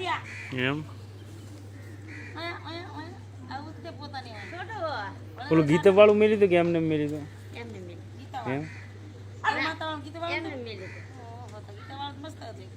વિદ્યા એમ અહીંયા અહીંયા અહીંયા આવું જ તે પોતાની હોય છોટો ઓલું ગીત વાળું મેલી તો કે એમને એમ મેલી તો એમને મિલી એમ એમાં તો ગીત એમને વાળું મિલી ઓહો, તો ગીત વાળું તો મસ્ત હતી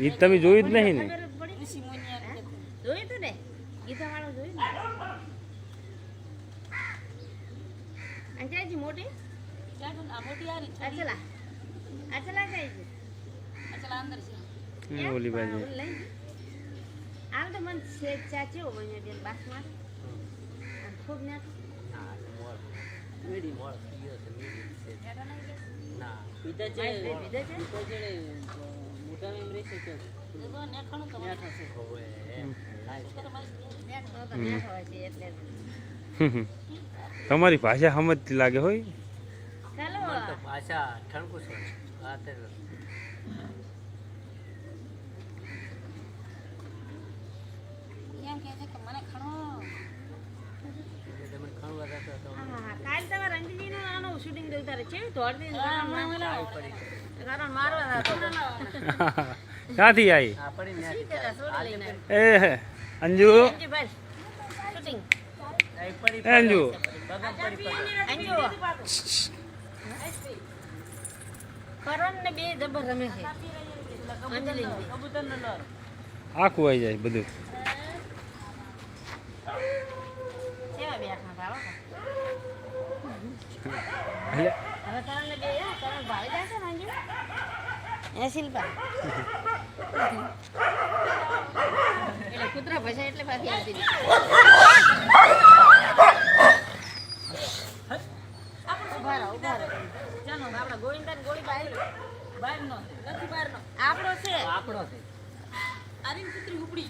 ગીત તમે જોયું જ નહીં ને ખબર જ પડી ઋષિ મુનિયા રીતે. જોયું તું ને ગીતા વાળો જોયું ને અંજાજી મોટી ક્યાં છે? આ મોટી હારી છે. અચલા અચલા કઈ છે આ ચલા અંદર છે એ ઓલી બાજુ ઓલી લઈ આમ તો મને શેક ચા ચેવો બન્યો બેન બાસમાં ખૂબ ને? પીધા છે. વિધે છે તો જે મોટામાં એમ રહેશે કે એ તો નેખાણું તો મને. થશે મેઠો તો મેઠો હોય તમારી ભાષા સમજતી લાગે હોય? ભાષા તો ઠણકું છે. કહે છે કે મને ખણો. કાલ તમારે અંજલી નું આનું શૂટિંગ જોયું તારે. ચેવી દોડતી કારણ મને ઓલા પડી. કારણ મારવા ક્યાંથી આવી એ અંજુ? અંજુ? શૂટિંગ અંજુ? કરણ ને બે જબર રમે છે. આખું આવી જાય બધું. કૂતરા ભસાય એટલે પાછી આવતી આપણા ગોવિંદાને ગોળી બહાર બહારનો નથી બહારનો આપણો છે. આપણો છે. આરીને કૂતરી ઉપડી.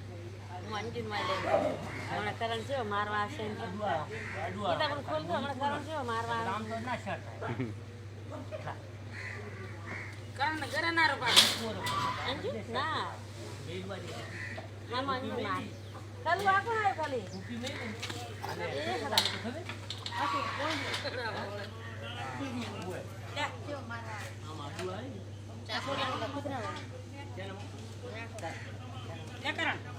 તમે ના આવો હમણાં ઘડીક. મારવા આવ્યો. કરણીને મારવા દાયરો છે એક કટોળી ઠણક લાગે પછી. આ પણ તું કૂતરા ભાગ આ કરે કીધું બોલાય. હેડો અંજુ કલું દે તું વર્ષે કેમ કલું બોલે એક એક માં એ લે ચા. કરણ કરણિયા હું અંજુ માં લઈ હમણાં કરણ છે મારવા આવશે. ગીતા પણ ખોલતું હમણાં કરણ છે મારવા કરણ ઘરે ના રોકાય અંજુ ના આમાં અંજુ ના કલું આખું આવ્યું ખાલી એ ખરા. કરણ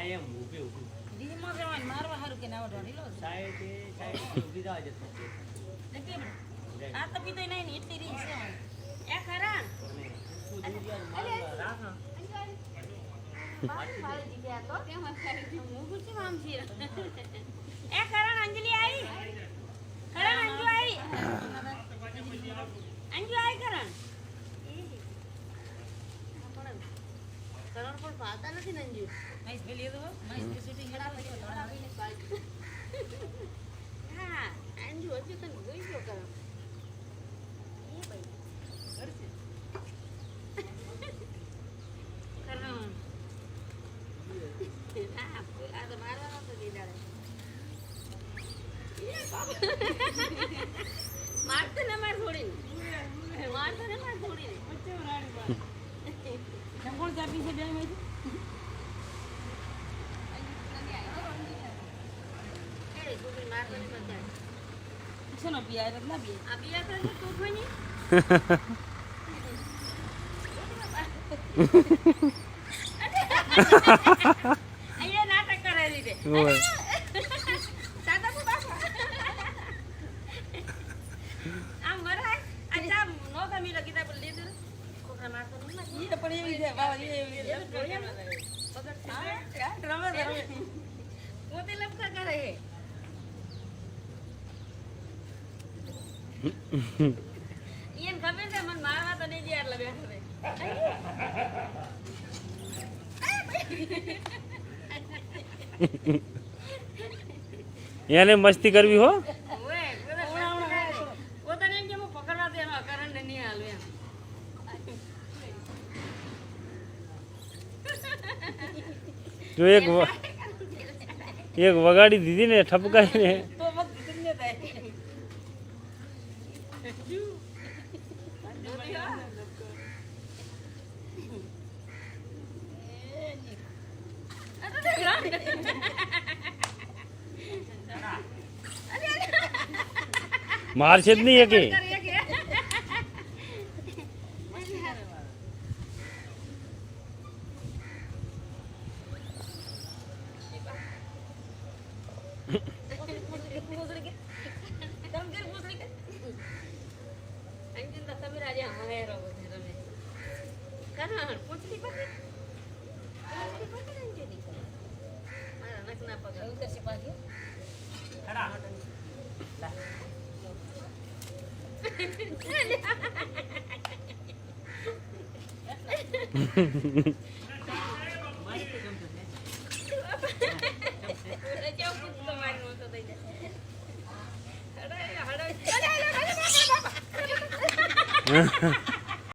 એ હા એમ ઊભી ઊભી ધીમો જવાય મારવા હારું કે ના ઢોળી લો. સાઈડ એ સાઈડ ઊભી જવા જતો આ તો પીતો નહીં ને એટલી રીત છે એ ખરા? એ કરણ અંજલિ આવી કરણ અંજુ આવી અંજુ આવી કરણ કરણ પણ પાતા નથી ને અંજુ મહેશ ભાઈ લીધું. મહેશ હા અંજુ હજુ તને જોઈ ગયો કરણ કરણ હા આ તો મારવાનો તો દીદાડે મારતો ને માર થોડી મારતો ને માર થોડી કોણ ચા પીશે બે નાટક એ છોકરી ઈયન ખબર છે મને મારવા તો નહીં જ્યાં એટલે બેઠો રે એને મસ્તી કરવી હો ઓય, પોતે પોતાને એમ કે હું પકડવા દે એનો કરંટ નહીં હાલું એમ જો એક વ- એક વગાડી દીધી ને ઠપકાઈને તો મત દુનિયા થાય. મારશે જ નહીં એકે Ha, ha, ha, ha. હડાય.